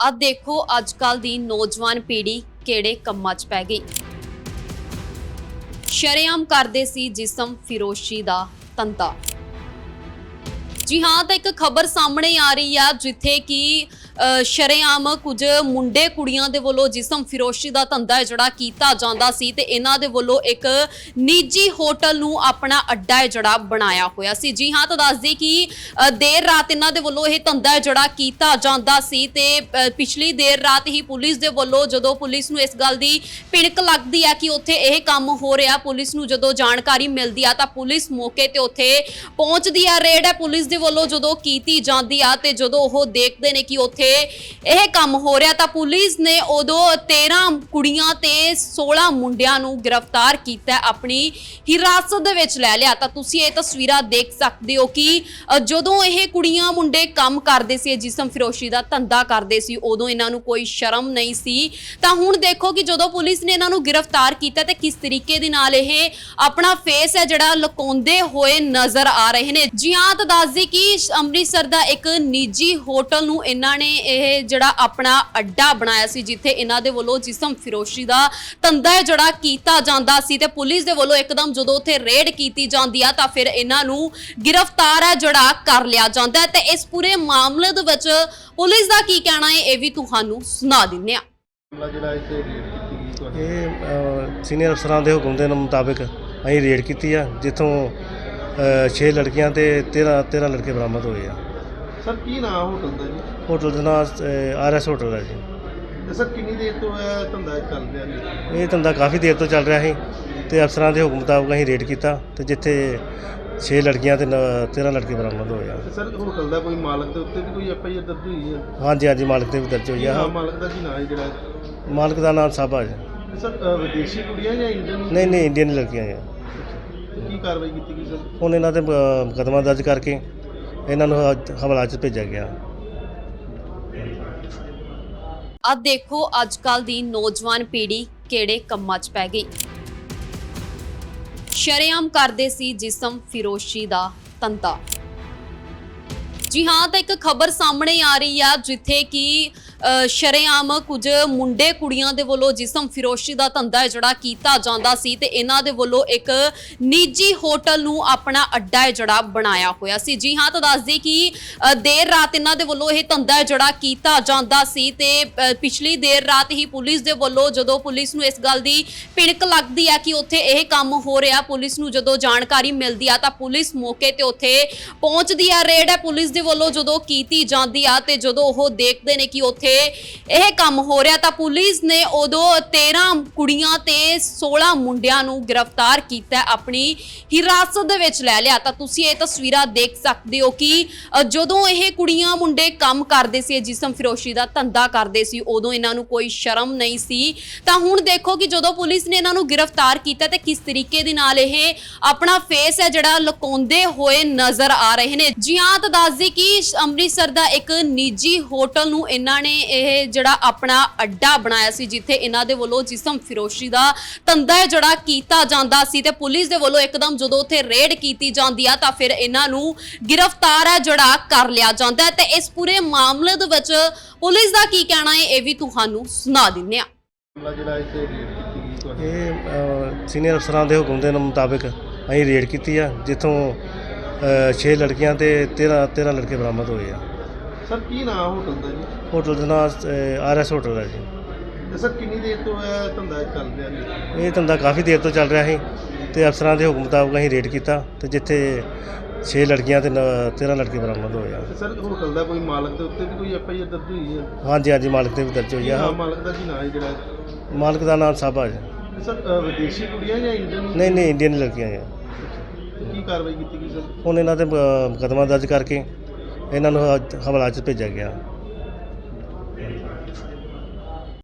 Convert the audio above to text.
ਆ ਦੇਖੋ ਅੱਜ ਕੱਲ ਦੀ ਨੌਜਵਾਨ ਪੀੜ੍ਹੀ ਕਿਹੜੇ ਕੰਮਾਂ 'ਚ ਪੈ ਗਈ? ਸ਼ਰੇਆਮ ਕਰਦੇ ਸੀ ਜਿਸਮ ਫਿਰੋਸ਼ੀ ਦਾ ਤੰਤਾ। ਜੀ ਹਾਂ, ਤਾਂ ਇੱਕ ਖਬਰ ਸਾਹਮਣੇ ਆ ਰਹੀ ਆ, ਜਿੱਥੇ ਕਿ ਸ਼ਰੇਆਮ ਕੁਝ ਮੁੰਡੇ ਕੁੜੀਆਂ ਦੇ ਵੱਲੋਂ ਜਿਸਮ ਫਿਰੋਸ਼ੀ ਦਾ ਧੰਦਾ ਜਿਹੜਾ ਕੀਤਾ ਜਾਂਦਾ ਸੀ ਤੇ ਇਹਨਾਂ ਦੇ ਵੱਲੋਂ ਇੱਕ ਨਿੱਜੀ ਹੋਟਲ ਨੂੰ ਆਪਣਾ ਅੱਡਾ ਹੈ ਜਿਹੜਾ ਬਣਾਇਆ ਹੋਇਆ ਸੀ। ਜੀ ਹਾਂ, ਤਾਂ ਦੱਸਦੀ ਕਿ ਦੇਰ ਰਾਤ ਇਹਨਾਂ ਦੇ ਵੱਲੋਂ ਇਹ ਧੰਦਾ ਜਿਹੜਾ ਕੀਤਾ ਜਾਂਦਾ ਸੀ ਤੇ ਪਿਛਲੀ ਦੇਰ ਰਾਤ ਹੀ ਪੁਲਿਸ ਦੇ ਵੱਲੋਂ ਜਦੋਂ ਪੁਲਿਸ ਨੂੰ ਇਸ ਗੱਲ ਦੀ ਭਿਣਕ ਲੱਗਦੀ ਹੈ ਕਿ ਉੱਥੇ ਇਹ ਕੰਮ ਹੋ ਰਿਹਾ, ਪੁਲਿਸ ਨੂੰ ਜਦੋਂ ਜਾਣਕਾਰੀ ਮਿਲਦੀ ਆ ਤਾਂ ਪੁਲਿਸ ਮੌਕੇ ਤੇ ਉੱਥੇ ਪਹੁੰਚਦੀ ਆ। ਰੇਡ ਹੈ ਪੁਲਿਸ ਦੇ ਵੱਲੋਂ ਜਦੋਂ ਕੀਤੀ ਜਾਂਦੀ ਆ ਤੇ ਜਦੋਂ ਉਹ ਦੇਖਦੇ ਨੇ ਕਿ ਉੱਥੇ ਇਹ ਕੰਮ ਹੋ ਰਿਹਾ ਤਾਂ ਪੁਲਿਸ ਨੇ ਉਦੋਂ 13 ਕੁੜੀਆਂ ਤੇ 16 ਮੁੰਡਿਆਂ ਨੂੰ ਗ੍ਰਿਫਤਾਰ ਕੀਤਾ, ਆਪਣੀ ਹਿਰਾਸਤ ਦੇ ਵਿੱਚ ਲੈ ਲਿਆ। ਤਾਂ ਤੁਸੀਂ ਇਹ ਤਸਵੀਰਾਂ ਦੇਖ ਸਕਦੇ ਹੋ ਕਿ ਜਦੋਂ ਇਹ ਕੁੜੀਆਂ ਮੁੰਡੇ ਕੰਮ ਕਰਦੇ ਸੀ ਜਿਸਮ ਫਿਰੋਸ਼ੀ ਦਾ ਧੰਦਾ ਕਰਦੇ ਸੀ, ਉਦੋਂ ਇਹਨਾਂ ਨੂੰ ਕੋਈ ਸ਼ਰਮ ਨਹੀਂ ਸੀ। ਤਾਂ ਹੁਣ ਦੇਖੋ ਕਿ ਜਦੋਂ ਪੁਲਿਸ ਨੇ ਇਹਨਾਂ ਨੂੰ ਗ੍ਰਿਫਤਾਰ ਕੀਤਾ ਤੇ ਕਿਸ ਤਰੀਕੇ ਦੇ ਨਾਲ ਇਹ ਆਪਣਾ ਫੇਸ ਹੈ ਜਿਹੜਾ ਲੁਕਾਉਂਦੇ ਹੋਏ ਨਜ਼ਰ ਆ ਰਹੇ ਨੇ। ਜੀ ਹਾਂ, ਤਾਂ ਦੱਸਦੀ ਕਿ ਅੰਮ੍ਰਿਤਸਰ ਦਾ ਇੱਕ ਨਿੱਜੀ ਹੋਟਲ ਨੂੰ ਇਹਨਾਂ ਨੇ ਇਹ ਜਿਹੜਾ ਆਪਣਾ ਅੱਡਾ ਬਣਾਇਆ ਸੀ ਜਿੱਥੇ ਇਹਨਾਂ ਦੇ ਵੱਲੋਂ ਜਿਸਮ ਫਿਰੋਸ਼ੀ ਦਾ ਧੰਦਾ ਜਿਹੜਾ ਕੀਤਾ ਜਾਂਦਾ ਸੀ ਤੇ ਪੁਲਿਸ ਦੇ ਵੱਲੋਂ ਇੱਕਦਮ ਜਦੋਂ ਉੱਥੇ ਰੇਡ ਕੀਤੀ ਜਾਂਦੀ ਆ ਤਾਂ ਫਿਰ ਇਹਨਾਂ ਨੂੰ ਗ੍ਰਿਫਤਾਰ ਹੈ ਜਿਹੜਾ ਕਰ ਲਿਆ ਜਾਂਦਾ ਹੈ ਤੇ ਇਸ ਪੂਰੇ ਮਾਮਲੇ ਦੇ ਵਿੱਚ ਪੁਲਿਸ ਦਾ ਕੀ ਕਹਿਣਾ ਹੈ ਇਹ ਵੀ ਤੁਹਾਨੂੰ ਸੁਣਾ ਦਿੰਨੇ ਆ ਮਾਮਲਾ ਜਿਹੜਾ ਇੱਥੇ ਰੇਡ ਕੀਤੀ ਗਈ ਤੁਹਾਡੀ? ਇਹ ਸੀਨੀਅਰ ਅਫਸਰਾਂ ਦੇ ਹੁਕਮ ਦੇ ਮੁਤਾਬਕ ਅਸੀਂ ਰੇਡ ਕੀਤੀ ਆ ਜਿੱਥੋਂ 6 ਲੜਕੀਆਂ ਤੇ 13 13 ਲੜਕੇ ਬਰਾਮਦ ਹੋਏ ਆ। ਸਰ ਕੀ ਨਾਮ ਹੋਟਲ ਦਾ ਜੀ? ਹੋਟਲ ਦਾ ਨਾਮ ਆਰਐਸ ਹੋਟਲ ਹੈ ਜੀ। ਤੇ ਸਰ ਕਿੰਨੀ ਦੇਰ ਤੋਂ ਇਹ ਧੰਦਾ ਚੱਲ ਰਿਹਾ ਜੀ? ਇਹ ਧੰਦਾ ਕਾਫੀ ਦੇਰ ਤੋਂ ਚੱਲ ਰਿਹਾ ਸੀ ਤੇ ਅਫਸਰਾਂ ਦੇ ਹੁਕਮ ਮੁਤਾਬਕ ਅਸੀਂ ਰੇਡ ਕੀਤਾ ਤੇ ਜਿੱਥੇ 6 ਲੜਕੀਆਂ ਤੇ 13 ਲੜਕੇ ਬਰਾਮਦ ਹੋਏ ਆ। ਤੇ ਸਰ ਹੋਟਲ ਦਾ ਕੋਈ ਮਾਲਕ ਦੇ ਉੱਤੇ ਵੀ ਕੋਈ ਐਫ ਆਈ ਆਰ ਦਰਜ ਹੋਈ ਹੈ? ਹਾਂਜੀ ਹਾਂਜੀ ਮਾਲਕ ਤੇ ਵੀ ਦਰਜ ਹੋਈ ਆ। ਨਾਮ ਮਾਲਕ ਦਾ ਕੀ ਨਾਮ ਹੈ ਜਿਹੜਾ? ਮਾਲਕ ਦਾ ਨਾਮ ਸਾਬਾ ਜੀ। ਤੇ ਸਰ ਅ, ਵਿਦੇਸ਼ੀ ਕੁੜੀਆਂ ਜਾਂ ਇੰਡੀਅਨ? ਨਹੀਂ ਨਹੀਂ ਇੰਡੀਅਨ ਲੜਕੀਆਂ ਆ ਕੀ ਕਾਰਵਾਈ ਕੀਤੀ ਗਈ ਸਰ? ਹੁਣ ਇਹਨਾਂ ਤੇ ਅ, ਮੁਕੱਦਮਾ ਦਰਜ ਕਰਕੇ ਇਹਨਾਂ ਨੂੰ ਅੱਜ ਹਵਾਲਾ 'ਚ ਭੇਜਿਆ ਗਿਆ। ਆ ਦੇਖੋ ਅੱਜ ਕੱਲ ਦੀ ਨੌਜਵਾਨ ਪੀੜ੍ਹੀ ਕਿਹੜੇ ਕੰਮਾਂ 'ਚ ਪੈ ਗਈ। ਸ਼ਰੇਆਮ ਕਰਦੇ ਸੀ ਜਿਸਮ ਫਿਰੋਸ਼ੀ ਦਾ ਤੰਤਾ। ਜੀ ਹਾਂ, ਤਾਂ ਇੱਕ ਖਬਰ ਸਾਹਮਣੇ ਆ ਰਹੀ ਆ, ਜਿੱਥੇ ਕਿ ਸ਼ਰੇਆਮ ਕੁਝ ਮੁੰਡੇ ਕੁੜੀਆਂ ਦੇ ਵੱਲੋਂ ਜਿਸਮ ਫਿਰੋਸ਼ੀ ਦਾ ਧੰਦਾ ਹੈ ਜਿਹੜਾ ਕੀਤਾ ਜਾਂਦਾ ਸੀ ਤੇ ਇਹਨਾਂ ਦੇ ਵੱਲੋਂ ਇੱਕ ਨਿੱਜੀ ਹੋਟਲ ਨੂੰ ਆਪਣਾ ਅੱਡਾ ਹੈ ਜਿਹੜਾ ਬਣਾਇਆ ਹੋਇਆ ਸੀ। ਜੀ ਹਾਂ, ਤਾਂ ਦੱਸਦੀ ਕਿ ਦੇਰ ਰਾਤ ਇਹਨਾਂ ਦੇ ਵੱਲੋਂ ਇਹ ਧੰਦਾ ਜਿਹੜਾ ਕੀਤਾ ਜਾਂਦਾ ਸੀ ਤੇ ਪਿਛਲੀ ਦੇਰ ਰਾਤ ਹੀ ਪੁਲਿਸ ਦੇ ਵੱਲੋਂ ਜਦੋਂ ਪੁਲਿਸ ਨੂੰ ਇਸ ਗੱਲ ਦੀ ਭਿਣਕ ਲੱਗਦੀ ਹੈ ਕਿ ਉੱਥੇ ਇਹ ਕੰਮ ਹੋ ਰਿਹਾ, ਪੁਲਿਸ ਨੂੰ ਜਦੋਂ ਜਾਣਕਾਰੀ ਮਿਲਦੀ ਆ ਤਾਂ ਪੁਲਿਸ ਮੌਕੇ ਤੇ ਉੱਥੇ ਪਹੁੰਚਦੀ ਆ। ਰੇਡ ਹੈ ਪੁਲਿਸ ਦੇ ਵੱਲੋਂ ਜਦੋਂ ਕੀਤੀ ਜਾਂਦੀ ਆ ਤੇ ਜਦੋਂ ਉਹ ਦੇਖਦੇ ਨੇ ਕਿ ਉੱਥੇ ਇਹ ਕੰਮ ਹੋ ਰਿਹਾ ਤਾਂ ਪੁਲਿਸ ਨੇ ਉਦੋਂ 13 ਕੁੜੀਆਂ ਤੇ 16 ਮੁੰਡਿਆਂ ਨੂੰ ਗ੍ਰਿਫਤਾਰ ਕੀਤਾ, ਆਪਣੀ ਹਿਰਾਸਤ ਦੇ ਵਿੱਚ ਲੈ ਲਿਆ। ਤਾਂ ਤੁਸੀਂ ਇਹ ਤਸਵੀਰਾਂ ਦੇਖ ਸਕਦੇ ਹੋ ਕਿ ਜਦੋਂ ਇਹ ਕੁੜੀਆਂ ਮੁੰਡੇ ਕੰਮ ਕਰਦੇ ਸੀ ਜਿਸਮ ਫਿਰੋਸ਼ੀ ਦਾ ਧੰਦਾ ਕਰਦੇ ਸੀ, ਉਦੋਂ ਇਹਨਾਂ ਨੂੰ ਕੋਈ ਸ਼ਰਮ ਨਹੀਂ ਸੀ। ਤਾਂ ਹੁਣ ਦੇਖੋ ਕਿ ਜਦੋਂ ਪੁਲਿਸ ਨੇ ਇਹਨਾਂ ਨੂੰ ਗ੍ਰਿਫਤਾਰ ਕੀਤਾ, ਤੇ ਕਿਸ ਤਰੀਕੇ ਦੇ ਨਾਲ ਇਹ ਆਪਣਾ ਫੇਸ ਹੈ ਜਿਹੜਾ ਲੁਕਾਉਂਦੇ ਹੋਏ ਨਜ਼ਰ ਆ ਰਹੇ ਨੇ। ਜੀ ਹਾਂ, ਤਾਂ ਦੱਸਦੀ ਕਿ ਅੰਮ੍ਰਿਤਸਰ ਦਾ ਇੱਕ ਨਿੱਜੀ ਹੋਟਲ ਨੂੰ ਇਹਨਾਂ ਨੇ ਇਹ ਜਿਹੜਾ ਆਪਣਾ ਅੱਡਾ ਬਣਾਇਆ ਸੀ ਜਿੱਥੇ ਇਹਨਾਂ ਦੇ ਵੱਲੋਂ ਜਿਸਮ ਫਿਰੋਸ਼ੀ ਦਾ ਧੰਦਾ ਜਿਹੜਾ ਕੀਤਾ ਜਾਂਦਾ ਸੀ ਤੇ ਪੁਲਿਸ ਦੇ ਵੱਲੋਂ ਇੱਕਦਮ ਜਦੋਂ ਉੱਥੇ ਰੇਡ ਕੀਤੀ ਜਾਂਦੀ ਆ ਤਾਂ ਫਿਰ ਇਹਨਾਂ ਨੂੰ ਗ੍ਰਿਫਤਾਰ ਹੈ ਜਿਹੜਾ ਕਰ ਲਿਆ ਜਾਂਦਾ ਤੇ ਇਸ ਪੂਰੇ ਮਾਮਲੇ ਦੇ ਵਿੱਚ ਪੁਲਿਸ ਦਾ ਕੀ ਕਹਿਣਾ ਹੈ ਇਹ ਵੀ ਤੁਹਾਨੂੰ ਸੁਣਾ ਦਿੰਨੇ ਆ ਮਾਮਲਾ ਜਿਹੜਾ ਇੱਥੇ ਰੇਡ ਕੀਤੀ ਗਈ ਤੁਹਾਡੀ? ਇਹ ਸੀਨੀਅਰ ਅਫਸਰਾਂ ਦੇ ਹੁਕਮ ਦੇ ਮੁਤਾਬਕ ਅਸੀਂ ਰੇਡ ਕੀਤੀ ਆ ਜਿੱਥੋਂ 6 ਲੜਕੀਆਂ ਤੇ 13 13 ਲੜਕੇ ਬਰਾਮਦ ਹੋਏ ਆ। ਸਰ ਕੀ ਨਾਮ ਹੋਟਲ ਦਾ ਜੀ? ਹੋਟਲ ਦਾ ਨਾਮ ਆਰਐਸ ਹੋਟਲ ਹੈ ਜੀ। ਤੇ ਸਰ ਕਿੰਨੀ ਦੇਰ ਤੋਂ ਇਹ ਧੰਦਾ ਚੱਲ ਰਿਹਾ ਜੀ? ਇਹ ਧੰਦਾ ਕਾਫੀ ਦੇਰ ਤੋਂ ਚੱਲ ਰਿਹਾ ਸੀ ਤੇ ਅਫਸਰਾਂ ਦੇ ਹੁਕਮ ਮੁਤਾਬਕ ਅਸੀਂ ਰੇਡ ਕੀਤਾ ਤੇ ਜਿੱਥੇ 6 ਲੜਕੀਆਂ ਤੇ 13 ਲੜਕੇ ਬਰਾਮਦ ਹੋਏ ਆ। ਤੇ ਸਰ ਹੋਟਲ ਦਾ ਕੋਈ ਮਾਲਕ ਦੇ ਉੱਤੇ ਵੀ ਕੋਈ ਐਫ ਆਈ ਆਰ ਦਰਜ ਹੋਈ ਹੈ? ਹਾਂਜੀ ਹਾਂਜੀ ਮਾਲਕ ਤੇ ਵੀ ਦਰਜ ਹੋਈ ਆ। ਮਾਲਕ ਦਾ ਕੀ ਨਾਮ ਹੈ ਜਿਹੜਾ? ਮਾਲਕ ਦਾ ਨਾਮ ਸਾਬਾ ਜੀ। ਤੇ ਸਰ ਵਿਦੇਸ਼ੀ ਕੁੜੀਆਂ ਜਾਂ ਇੰਡੀਅਨ? ਨਹੀਂ ਨਹੀਂ ਇੰਡੀਅਨ ਲੜਕੀਆਂ ਆ ਕੀ ਕਾਰਵਾਈ ਕੀਤੀ ਗਈ ਸਰ? ਹੁਣ ਇਹਨਾਂ ਤੇ ਮੁਕੱਦਮਾ ਦਰਜ ਕਰਕੇ ਇਹਨਾਂ ਨੂੰ ਅੱਜ ਹਵਾਲਾ 'ਚ ਭੇਜਿਆ ਗਿਆ।